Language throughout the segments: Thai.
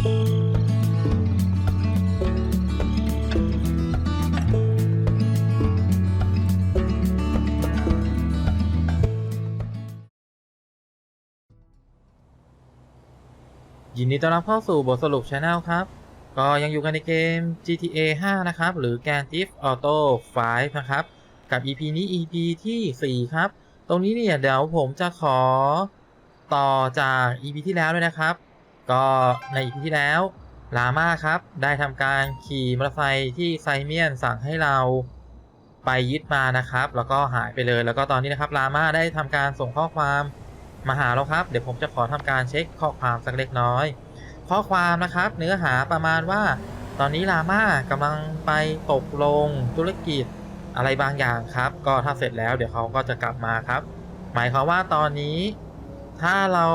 ยินดีต้อนรับเข้าสู่บทสรุป Channel ครับ ก็ยังอยู่กันในเกม GTA 5 นะครับ หรือ Grand Theft Auto 5 นะครับ กับ EP นี้ EP ที่ 4 ครับ ตรงนี้เนี่ยเดี๋ยวผมจะขอต่อจาก EP ที่แล้วด้วยนะครับ ก็ใน EP ที่แล้วลาม่าครับ ได้ทำการขี่มอเตอร์ไซค์ที่ไซเมียนสั่งให้เราไปยึดมานะครับ แล้วก็หายไปเลย แล้วก็ตอนนี้นะครับลาม่าได้ทำการส่งข้อความมาหาเราครับ เดี๋ยวผมจะขอทำการเช็คข้อความสักเล็กน้อย ข้อความนะครับ เนื้อหาประมาณว่า ตอนนี้ลาม่ากำลังไปตกลงธุรกิจอะไรบางอย่างครับ ก็ถ้าเสร็จแล้วเดี๋ยวเขาก็จะกลับมาครับ หมายความว่าตอนนี้ ถ้าเรา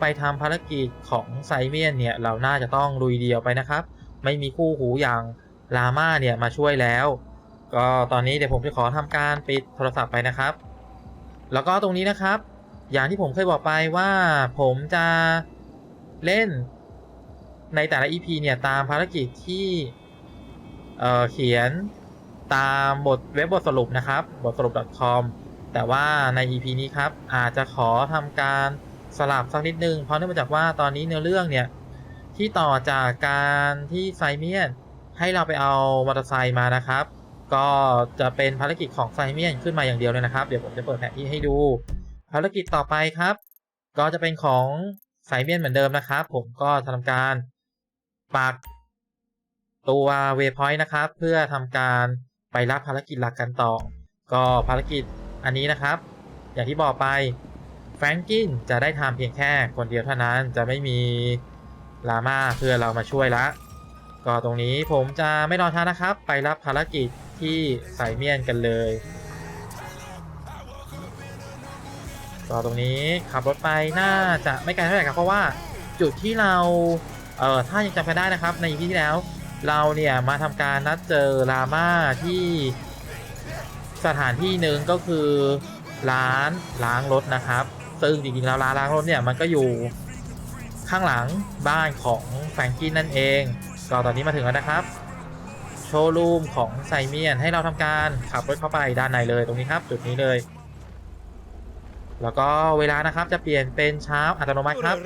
ไปทำภารกิจของไซเมียนเนี่ยเราน่าจะต้องลุยเดียวไปนะครับ ไม่มีคู่หูอย่างลาม่าเนี่ยมาช่วยแล้ว ก็ตอนนี้เดี๋ยวผมจะขอทำการปิดโทรศัพท์ไปนะครับ แล้วก็ตรงนี้นะครับ อย่างที่ผมเคยบอกไปว่าผมจะเล่นในแต่ละ EP เนี่ยตามภารกิจที่เเขียนตามบทเว็บบทสรุปนะครับ บทสรุป .com แต่ว่าใน EP นี้ครับ อาจจะขอทำการ สลับสักนิดนึง เพราะเนื่องมาจากว่าตอนนี้เนื้อเรื่องเนี่ย ที่ต่อจากการที่ไซเมียนให้เราไปเอามอเตอร์ไซค์มานะครับ ก็จะเป็นภารกิจของไซเมียนขึ้นมาอย่างเดียวเลยนะครับ เดี๋ยวผมจะเปิดแผนที่ให้ดู ภารกิจต่อไปครับ ก็จะเป็นของไซเมียนเหมือนเดิมนะครับ ผมก็จะทำการปักตัวเวพอยต์นะครับ เพื่อทำการไปรับภารกิจหลักกันต่อ ก็ภารกิจอันนี้นะครับ อย่างที่บอกไป แฟรงกินจะได้ทำเพียงแค่คนเดียวเท่านั้นจะไม่มีลาม่าเพื่อเรามาช่วยละ ก็ตรงนี้ผมจะไม่รอช้านะครับ ไปรับภารกิจที่ไซเมียนกันเลย ก็ตรงนี้ขับรถไปน่าจะไม่ไกลเท่าไหร่ครับเพราะว่าจุดที่เราเอ่อถ้ายังจำกันได้นะครับ ใน EP ที่แล้ว เราเนี่ยมาทำการนัดเจอลาม่าที่สถานที่หนึ่งก็คือร้านล้างรถนะครับ ซึ่งจริงๆแล้วร้านล้างรถเนี่ยมันก็อยู่ข้างหลังบ้านของแฟรงกี้นั่นเองก็ตอนนี้มาถึงแล้วนะครับ โชว์รูมของไซเมียนให้เราทำการขับรถเข้าไปด้านในเลยตรงนี้ครับจุดนี้เลย แล้วก็เวลานะครับจะเปลี่ยนเป็นเช้าอัตโนมัติครับ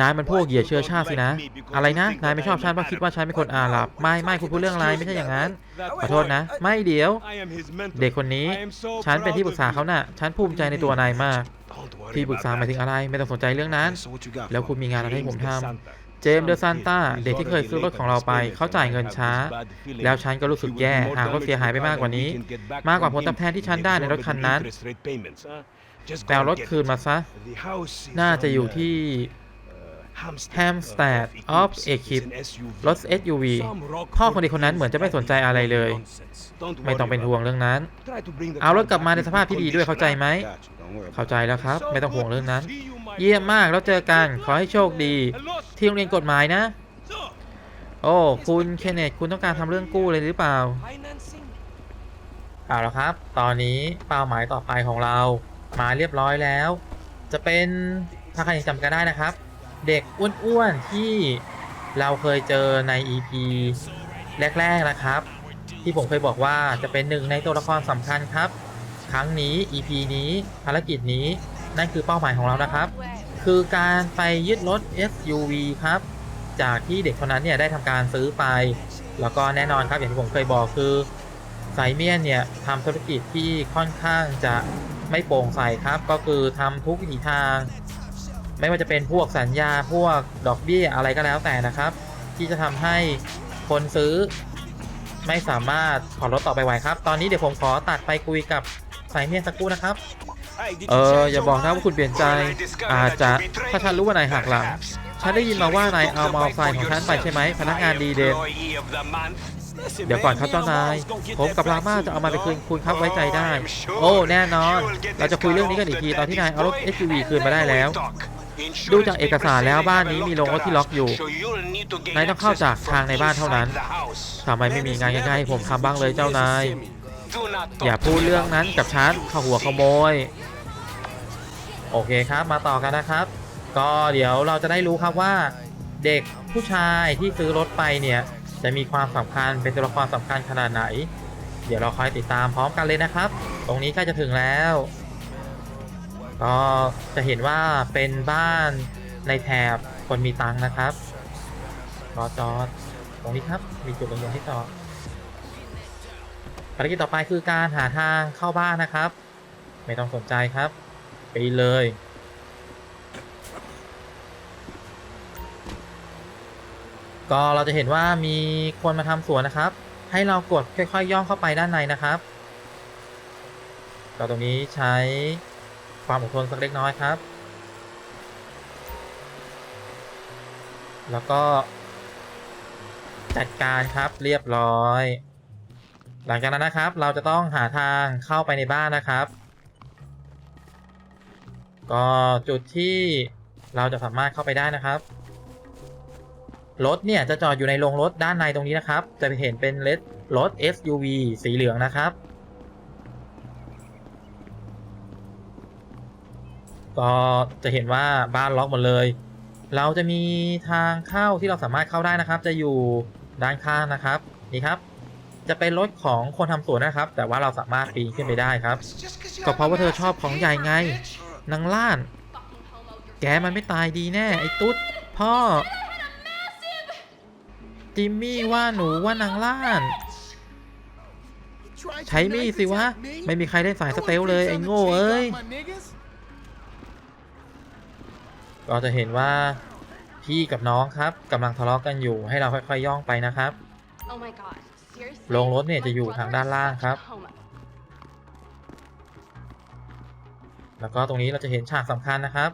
นายมันพวกเหยียดเชื้อชาติสินะ อะไรนะ นายไม่ชอบฉันเพราะคิดว่าฉันเป็นคนอาหรับ ไม่ไม่คุณพูดเรื่องอะไรไม่ใช่อย่างนั้น ขอโทษนะ ไม่เดี๋ยว เด็กคนนี้ ฉันเป็นที่ปรึกษาเขาน่ะ ฉันภูมิใจในตัวนายมาก ที่ปรึกษาหมายถึงอะไร ไม่ต้องสนใจเรื่องนั้น แล้วคุณมีงานอะไรให้ผมทำเจมส์เดอะซันต้าเด็กที่เคยซื้อรถของเราไป เขาจ่ายเงินช้า แล้วฉันก็รู้สึกแย่หากรถเสียหายไปมากกว่านี้ มากกว่าผลตอบแทนที่ฉันได้ในรถคันนั้น แปลรถคืนมาซะ น่าจะอยู่ที่ Hampstead of Ekip รถ SUV พ่อคนดีคนนั้นเหมือนจะไม่สนใจอะไรเลย ไม่ต้องเป็นห่วงเรื่องนั้น เอารถกลับมาในสภาพที่ดีด้วยเข้าใจไหม เข้าใจแล้วครับ ไม่ต้องห่วงเรื่องนั้น เยี่ยมมากแล้วเจอกัน ขอให้โชคดี ที่โรงเรียนกฎหมายนะ โอ้ คุณเคนเนตคุณต้องการทำเรื่องกู้เลยหรือเปล่าเอาละครับ ตอนนี้เป้าหมายต่อไปของเรา มาเรียบร้อยแล้ว จะเป็นถ้าใครยังจำกันได้นะครับ เด็กอ้วนๆที่เราเคยเจอใน EP แรก ๆนะครับ ที่ผมเคยบอกว่าจะเป็นหนึ่งในตัวละครสำคัญครับ ครั้งนี้ EP นี้ภารกิจนี้นั่นคือเป้าหมายของเรานะครับ คือการไปยึดรถ SUV ครับ จากที่เด็กคนนั้นเนี่ยได้ทำการซื้อไป แล้วก็แน่นอนครับอย่างที่ผมเคยบอกคือไซเมียนเนี่ยทำธุรกิจที่ค่อนข้างจะ ไม่โปร่งใสครับ ก็คือทำทุกอีทาง ไม่ว่าจะเป็นพวกสัญญาพวกดอกเบี้ยอะไรก็แล้วแต่นะครับ ที่จะทำให้คนซื้อไม่สามารถขอรถต่อไปไหวครับ ตอนนี้เดี๋ยวผมขอตัดไปคุยกับไซเมียนสักครู่นะครับ เอออย่าบอกนะว่าคุณเปลี่ยนใจ อาจจะถ้าฉันรู้ว่านายหักหลังฉันได้ยินมาว่านายเอามอเตอร์ไซค์ของฉันไปใช่ไหมพนักงานดีเด่น เดี๋ยวก่อนครับเจ้านาย ผมกับลาม่าจะเอามาไปคืนคุณครับไว้ใจได้ โอ้แน่นอน เราจะคุยเรื่องนี้กันอีกทีตอนที่นายเอารถ SUV คืนมาได้แล้ว ดูจากเอกสารแล้วบ้านนี้มีโรงรถที่ล็อกอยู่ นายต้องเข้าจากทางในบ้านเท่านั้นทำไมไม่มีงานง่ายๆให้ผมทำบ้างเลยเจ้านาย อย่าพูดเรื่องนั้นกับฉันข้าหัวขโมย โอเคครับ มาต่อกันนะครับ ก็เดี๋ยวเราจะได้รู้ครับว่า เด็กผู้ชายที่ซื้อรถไปเนี่ย จะมีความสำคัญเป็นตัวละครสำคัญขนาดไหน เดี๋ยวเราคอยติดตามพร้อมกันเลยนะครับ ตรงนี้ใกล้จะถึงแล้ว ก็จะเห็นว่าเป็นบ้านในแถบคนมีตังนะครับรอจอดตรงนี้ครับ มีจุดลงยนให้จอดภารกิจต่อไปคือการหาทางเข้าบ้านนะครับ ไม่ต้องสนใจครับ ไปเลย ก็เราจะเห็นว่ามีคนมาทำสวนนะครับ ให้เรากดค่อยๆย่องเข้าไปด้านในนะครับก็ตรงนี้ใช้ความอดทนสักเล็กน้อยครับ แล้วก็จัดการครับเรียบร้อย หลังจากนั้นนะครับ เราจะต้องหาทางเข้าไปในบ้านนะครับ ก็จุดที่เราจะสามารถเข้าไปได้นะครับ รถเนี่ยจะจอดอยู่ในโรงรถด้านในตรงนี้นะครับ จะเห็นเป็นรถรถ SUV สีเหลืองนะครับ ก็จะเห็นว่าบ้านล็อกหมดเลย เราจะมีทางเข้าที่เราสามารถเข้าได้นะครับ จะอยู่ด้านข้างนะครับนี่ครับ จะเป็นรถของคนทำสวนนะครับ แต่ว่าเราสามารถปีนขึ้นไปได้ครับ ก็เพราะว่าเธอชอบของใหญ่ไงนางล้าน แกมันไม่ตายดีแน่ไอ้ตุ๊ดพ่อ จิมมี่ว่าหนูว่านางล้าน ใช้มีดสิวะ ไม่มีใครได้สายสเตลเลย ไอ้โง่เอ้ย ก็จะเห็นว่าพี่กับน้องครับกำลังทะเลาะกันอยู่ให้เราค่อยๆย่องไปนะครับ Oh my god. Seriously? โรงรถเนี่ยจะอยู่ทางด้านล่างครับ Tacoma. แล้วก็ตรงนี้เราจะเห็นฉากสำคัญนะครับ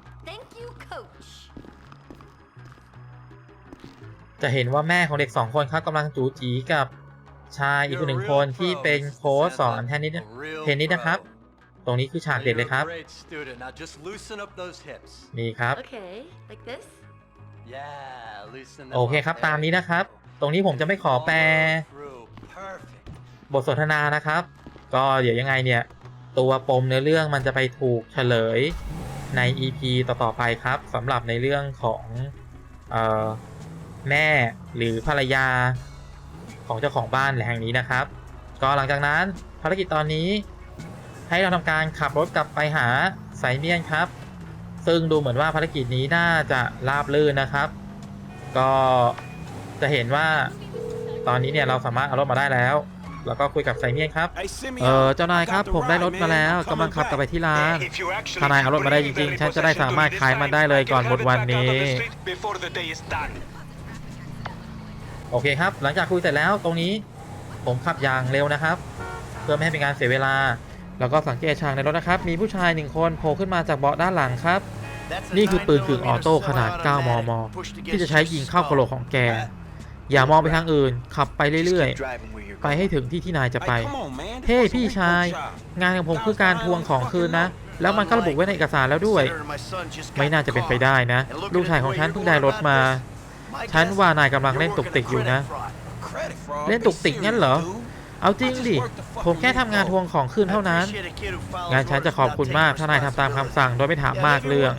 จะเห็นว่าแม่ของเด็กสองคนครับกำลังจูจีกับชายอีกคนหนึ่งคนที่เป็นโค้ชสอนเทนนิสเทนนิสนะครับ ตรงนี้คือฉากเด็ดเลยครับ Great student. Now just loosen up those hips. นี่ครับ Okay, like this? Yeah, loosen them โอเค up. ครับ There ตามนี้ you นะครับ go. ตรงนี้ผมจะไม่ขอแปล Follow through. Perfect. บทสนทนานะครับ ก็เดี๋ยวยังไงเนี่ย ตัวปมเนื้อเรื่องมันจะไปถูกเฉลยใน EP ต่อๆไปครับสำหรับในเรื่องของเออ แม่หรือภรรยาของเจ้าของบ้านแห่งนี้นะครับ ก็หลังจากนั้นภารกิจตอนนี้ ให้เราทำการขับรถกลับไปหาไซเมียนครับ ซึ่งดูเหมือนว่าภารกิจนี้น่าจะราบรื่นนะครับ ก็จะเห็นว่าตอนนี้เนี่ยเราสามารถเอารถมาได้แล้ว แล้วก็คุยกับไซเมียนครับ เออเจ้านายครับผมได้รถมาแล้วกำลังขับกลับไปที่ร้านถ้านายเอารถมาได้จริงๆ ฉันจะได้สามารถขายมันได้เลยก่อนหมดวันนี้ โอเคครับ หลังจากคุยเสร็จแล้วตรงนี้ผมขับอย่างเร็วนะครับ เพื่อไม่ให้เป็นการเสียเวลา แล้วก็สังเกตฉากในรถนะครับ มีผู้ชายหนึ่งคนโผล่ขึ้นมาจากเบาะด้านหลังครับ นี่คือปืนกึ่งออโต้ขนาด 9 มม ที่จะใช้ยิงเข้ากระโหลกของแก อย่ามองไปทางอื่น ขับไปเรื่อยๆ ไปให้ถึงที่ที่นายจะไป เฮ้พี่ชาย งานของผมคือการทวงของคืนนะ แล้วมันก็ระบุไว้ในเอกสารแล้วด้วย ไม่น่าจะเป็นไปได้นะ ลูกชายของฉันเพิ่งได้รถมา ฉันว่านายกำลังเล่นตุกติกอยู่นะ เล่นตุกติกงั้นเหรอ เอาจริงดิ ผมแค่ทำงานทวงของคืนเท่านั้น งานฉันจะขอบคุณมากถ้านายทำตามคำสั่งโดยไม่ถามมากเรื่อง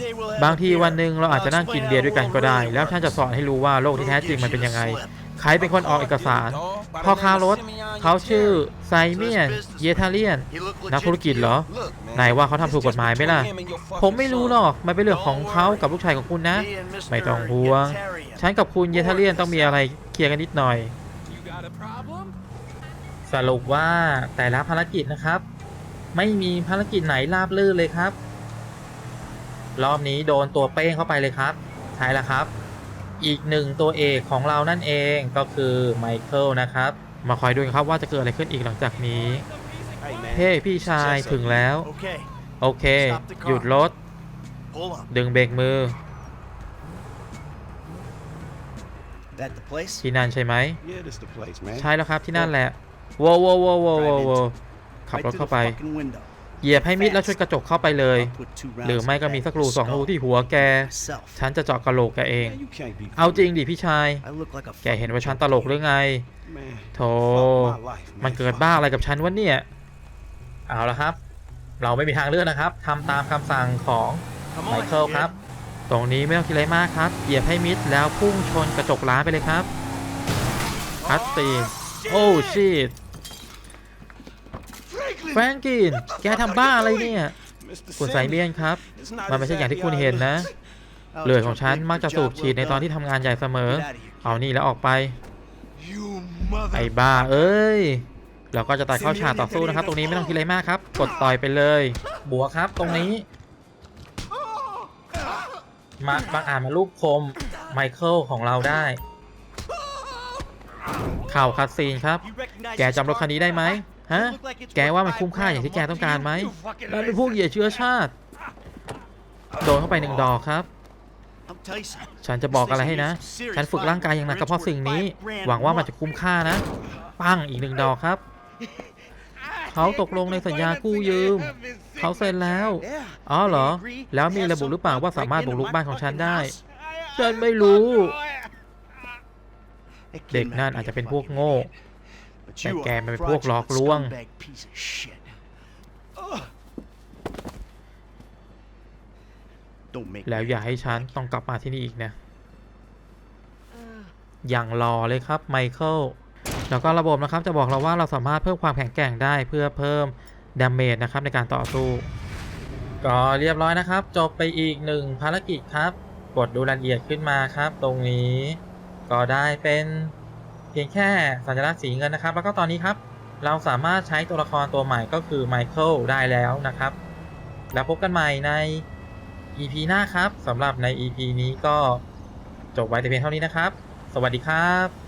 บางทีวันหนึ่งเราอาจจะนั่งกินเบียร์ด้วยกันก็ได้ แล้วฉันจะสอนให้รู้ว่าโลกที่แท้จริงมันเป็นยังไงใครเป็นคนออกเอกสารพ่อค้ารถเขาชื่อไซเมียนเยทาเลียนนักธุรกิจเหรอนายว่าเขาทำถูกกฎหมายไหมล่ะ ผมไม่รู้หรอกมันเป็นเรื่องของเขากับลูกชายของคุณนะ ไม่ต้องห่วงฉันกับคุณเยทาเลียนต้องมีอะไรเคลียร์กันนิดหน่อย สรุปว่าแต่ละภารกิจนะครับ ไม่มีภารกิจไหนราบลื่นเลยครับ รอบนี้โดนตัวเป้งเข้าไปเลยครับใช่แล้วครับ อีกหนึ่งตัวเอกของเรานั่นเองก็คือไมเคิลนะครับ มาคอยดูกันครับว่าจะเกิดอะไรขึ้นอีกหลังจากนี้ เฮ้พี่ชายถึงแล้ว โอเค หยุดรถ ดึงเบรกมือ That the place? ที่นั่นใช่ไหม Yeah, this the place, man. ใช่แล้วครับที่นั่นแหละโว้วโว้วโว้วโว้วโว้วโว้วขับ Right รถ to เข้า the ไป fucking window. เหยียบให้มิดแล้วชนกระจกเข้าไปเลย I'll put two rounds หรือไม่ก็มีสักรู in the สองรู skull ที่หัวแก myself. ฉันจะเจาะกระโหลกแกเอง Man, you can't be เอาจริงดิพี่ชาย I look like a แกเห็นว่าฉันตลกหรือไง Man, โธ fuck my life, man. มันเกิด Fuck. บ้าอะไรกับฉันวะเนี่ย เอาละครับ เราไม่มีทางเลือกนะครับทำตามคำสั่งของ Come ไม on, เคิลครับ kid. ตรงนี้ไม่ต้องคิดอะไรมากครับ เหยียบให้มิดแล้วพุ่งชนกระจกร้านไปเลยครับคัตซีนโอ้ชิต แฟรงกิน แกทำบ้าอะไรเนี่ย Mr. คุณไซเบียน Simmons, ครับ it's not มันไม่ as ใช่อย่างที่คุณ happy เห็น as it นะ looks. เลือดของฉันมักจะสูบฉีดในตอนที่ทำงานใหญ่เสมอ เอานี่แล้วออกไป You mother. ไอ้บ้าเอ้ย เราก็จะตัดเข้าฉากต่อสู้นะครับ ตรงนี้ไม่ต้องคิดอะไรมากครับ กดต่อยไปเลย บัวครับ ตรงนี้ มาบางอ่านมารูปคมไมเคิลของเราได้ข่าวคัดซีนครับ You recognize แกจำรถคันนี้ได้ไหม ฮะ แกว่ามันคุ้มค่าอย่างที่แกต้องการไหมนั่นเป็นพวกเหยียดเชื้อชาติ โดนเข้าไปหนึ่งดอกครับ ฉันจะบอกอะไรให้นะ ฉันฝึกร่างกายอย่างหนักกับเพราะสิ่งนี้ หวังว่ามันจะคุ้มค่านะ ปั้งอีกหนึ่งดอกครับ เขาตกลงในสัญญากู้ยืม เขาเซ็นแล้ว อ๋อเหรอ แล้วมีระบุหรือเปล่าว่าสามารถบุกรุกบ้านของฉันได้ ฉันไม่รู้ เด็กนั่นอาจจะเป็นพวกโง่ แต่ you แก are มัน a เป็นพวกหลอก fraudulent ลวง scumbag piece of shit. Ugh. Don't make แล้ว me อย่าให้ฉันต้องกลับมาที่นี่อีกนะ อย่างรอเลยครับไมเคิล แล้วก็ระบบนะครับจะบอกเราว่าเราสามารถเพิ่มความแข็งแกร่งได้เพื่อเพิ่มดาเมจนะครับในการต่อสู้ ก็เรียบร้อยนะครับ จบไปอีกหนึ่งภารกิจครับ กดดูรายละเอียดขึ้นมาครับ ตรงนี้ ก็ได้เป็นเพียงแค่สัญลักษณ์สีเงินนะครับ แล้วก็ตอนนี้ครับเราสามารถใช้ตัวละครตัวใหม่ก็คือไมเคิลได้แล้วนะครับ แล้วพบกันใหม่ใน EP หน้าครับสำหรับใน EP นี้ก็จบไว้แต่เพียงเท่านี้นะครับ สวัสดีครับ